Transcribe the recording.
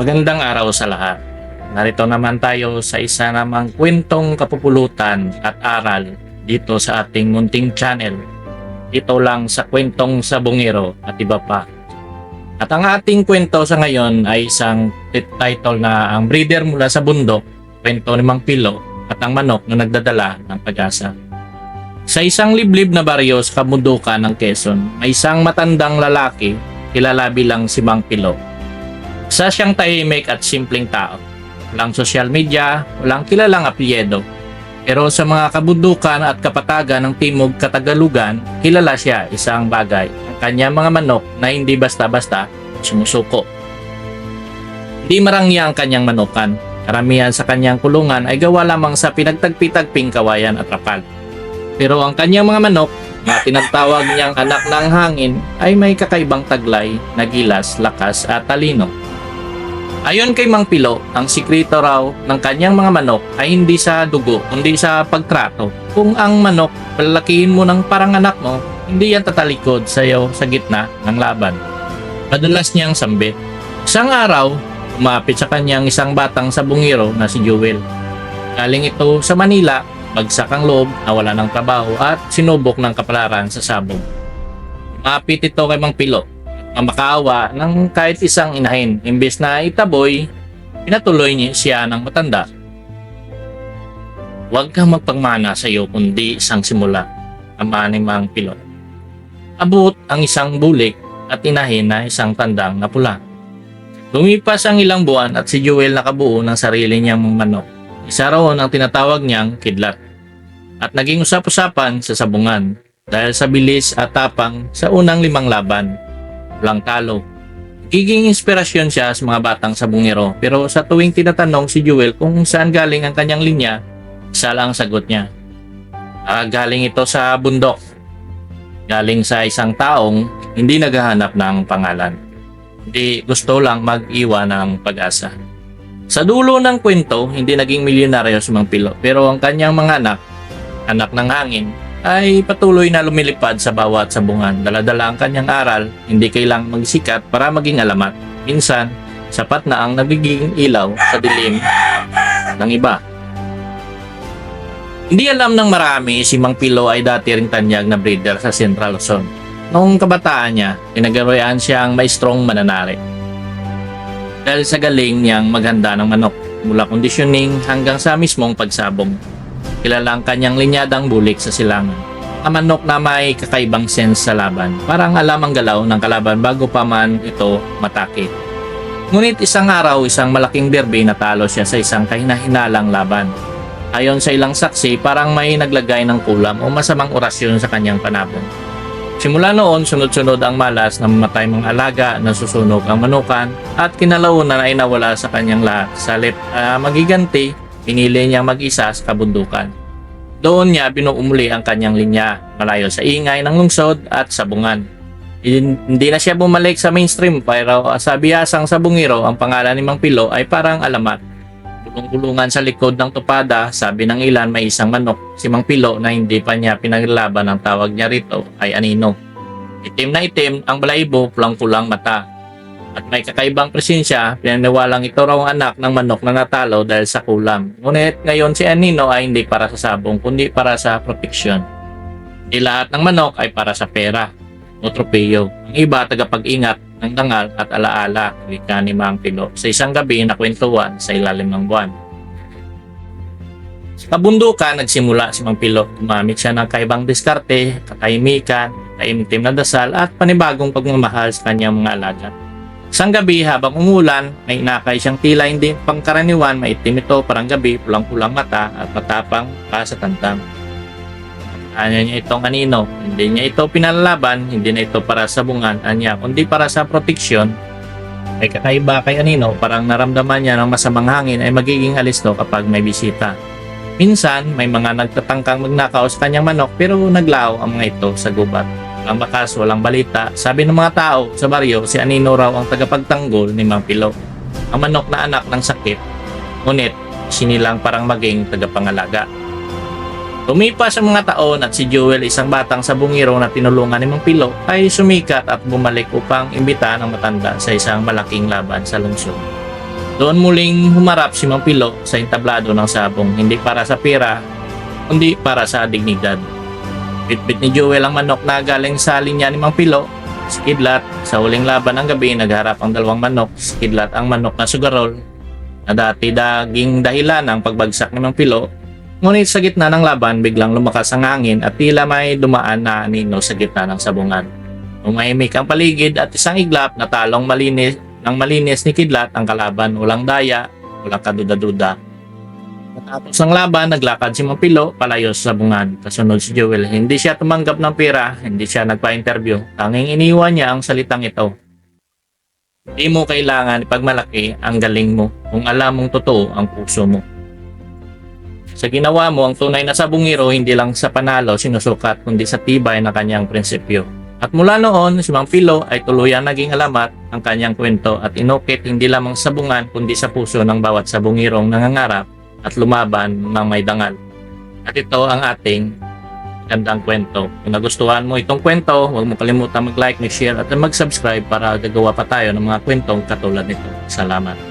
Magandang araw sa lahat. Narito naman tayo sa isa namang kwentong kapupulutan at aral dito sa ating munting channel. Ito lang sa kwentong sa bungero at iba pa. At ang ating kwento sa ngayon ay isang title na ang breeder mula sa bundok, kwento ni Mang Pilo at ang manok na nagdadala ng pag-asa. Sa isang liblib na baryo sa kabundukan ng Quezon, may isang matandang lalaki, kilala bilang si Mang Pilo. Isa siyang tahimik at simpleng tao. Walang social media, walang kilalang apelyido. Pero sa mga kabundukan at kapatagan ng Timog Katagalugan, kilala siya isang bagay, ang kanyang mga manok na hindi basta-basta sumusuko. Hindi marangya ang kanyang manukan. Karamihan sa kanyang kulungan ay gawa lamang sa pinagtagpi-tagping kawayan at rapal. Pero ang kanyang mga manok, na tinatawag niyang anak ng hangin, ay may kakaibang taglay na gilas, lakas at talino. Ayon kay Mang Pilo, ang sikreto raw ng kanyang mga manok ay hindi sa dugo, kundi sa pagtrato. Kung ang manok, palakihin mo ng parang anak mo, hindi yan tatalikod sa iyo sa gitna ng laban. Madalas niyang sambit. Isang araw, umapit sa kanyang isang batang sabungiro na si Jewel. Galing ito sa Manila, bagsak ang loob, nawala ng trabaho at sinubok ng kapalaran sa sabong. Umapit ito kay Mang Pilo ang makaawa ng kahit isang inahin. Imbes na itaboy, pinatuloy niya siya ng matanda. Huwag kang magpagmana sa iyo kundi isang simula, ama ni Mang Pilot. Abot ang isang bulik at inahin na isang tandang na pula. Lumipas ang ilang buwan at si Jewel nakabuo ng sarili niyang manok. Isa roon ang tinatawag niyang kidlat. At naging usap-usapan sa sabungan dahil sa bilis at tapang sa unang limang laban walang talo. Giging inspirasyon siya sa mga batang sabungero pero sa tuwing tinatanong si Jewel kung saan galing ang kanyang linya, isa ang sagot niya. Ah, galing ito sa bundok. Galing sa isang taong hindi naghahanap ng pangalan. Hindi gusto lang mag-iwan ng pag-asa. Sa dulo ng kwento, hindi naging milyonaryo si Mang Pilo pero ang kanyang mga anak, anak ng hangin, ay patuloy na lumilipad sa bawat sabungan. Daladala ang kanyang aral, hindi kailang magsikat para maging alamat. Minsan, sapat na ang nagiging ilaw sa dilim ng iba. Hindi alam ng marami si Mang Pilo ay dati ring tanyag na breeder sa Central Luzon. Noong kabataan niya, pinagaroyan siyang maestrong mananari. Dahil sa galing niyang maghanda ng manok, mula conditioning hanggang sa mismong pagsabong. Kilala ang kanyang linyadang bulik sa silangan. Ang manok na may kakaibang sense sa laban. Parang alam ang galaw ng kalaban bago pa man ito matake. Ngunit isang araw, isang malaking derby natalo siya sa isang kahinahinalang laban. Ayon sa ilang saksi, parang may naglagay ng kulam o masamang orasyon sa kanyang panabong. Simula noon, sunod-sunod ang malas na mamatay mga alaga, nasusunog ang manukan, at kinalaunan ay nawala sa kanyang lahat. Sa lip, ah, magiganti, pinili niya mag-isa sa kabundukan. Doon niya binuumuli ang kanyang linya, malayo sa ingay ng lungsod at sabungan. Hin- Hindi na siya bumalik sa mainstream pero sa biyasang sabungiro ang pangalan ni Mang Pilo ay parang alamat. Bulong-bulungan sa likod ng tupada, sabi ng ilan may isang manok, si Mang Pilo na hindi pa niya pinaglaban ang tawag niya rito ay anino. Itim na itim ang balayibo, pulang-pulang mata. At may kakaibang presensya, pinaniwalang ito raw ang anak ng manok na natalo dahil sa kulam. Ngunit ngayon si Anino ay hindi para sa sabong, kundi para sa proteksyon. Di lahat ng manok ay para sa pera o tropeyo. Ang iba tagapag-ingat ng dangal at alaala, wika ni Mang Pilo, sa isang gabi na kwentuhan sa ilalim ng buwan. Sa kabundukan, nagsimula si Mang Pilo. Gumamit siya ng kaibang diskarte, katahimikan, taimtim na dasal at panibagong pagmamahal sa kanyang mga alaga. Isang gabi habang umulan, may inakay siyang tila hindi pangkaraniwan, maitim ito parang gabi, pulang-pulang mata at matapang pa sa tantang. Anya niya itong anino, hindi niya ito pinalalaban, hindi na ito para sa bungan, anya, kundi para sa proteksyon. May kakaiba kay anino, parang naramdaman niya ng masamang hangin ay magiging alis to kapag may bisita. Minsan, may mga nagtatangkang magnakaw sa kanyang manok pero naglaw ang mga ito sa gubat. Walang bakas, walang balita. Sabi ng mga tao sa baryo, si Anino raw ang tagapagtanggol ni Mang Pilo. Ang manok na anak ng sakit, ngunit sinilang parang maging tagapangalaga. Lumipas ang mga taon at si Joel, isang batang sabungiro na tinulungan ni Mang Pilo, ay sumikat at bumalik upang imbita ng matanda sa isang malaking laban sa lungsod. Doon muling humarap si Mang Pilo sa entablado ng sabong, hindi para sa pera, kundi para sa dignidad. Bitbit ni Joel ang manok na galing sa linya ni Mang Pilo. Si Kidlat, sa huling laban ng gabi, nagharap ang dalawang manok. Si Kidlat ang manok na sugarol, na dati daging dahilan ng pagbagsak ni Mang Pilo. Ngunit sa gitna ng laban, biglang lumakas ang hangin at tila may dumaan na anino sa gitna ng sabungan. Umahimik ang paligid at isang iglap na talong malinis ng malinis ni Kidlat ang kalaban, walang daya, walang kaduda-duda. Matapos ang laban, naglakad si Mapilo palayo sa sabungan. Kasunod si Joel, hindi siya tumanggap ng pera, hindi siya nagpa-interview. Tanging iniwan niya ang salitang ito. Hindi mo kailangan ipagmalaki ang galing mo kung alam mong totoo ang puso mo. Sa ginawa mo, ang tunay na sabungiro hindi lang sa panalo sinusukat kundi sa tibay na kanyang prinsipyo. At mula noon, si Mang Pilo ay tuluyan naging alamat ang kanyang kwento at inukit hindi lamang sa bungan kundi sa puso ng bawat sabungirong nangangarap at lumaban ng may dangal. At ito ang ating gandang kwento. Kung nagustuhan mo itong kwento, huwag mo kalimutan mag-like, mag-share at mag-subscribe para gagawa pa tayo ng mga kwentong katulad nito. Salamat.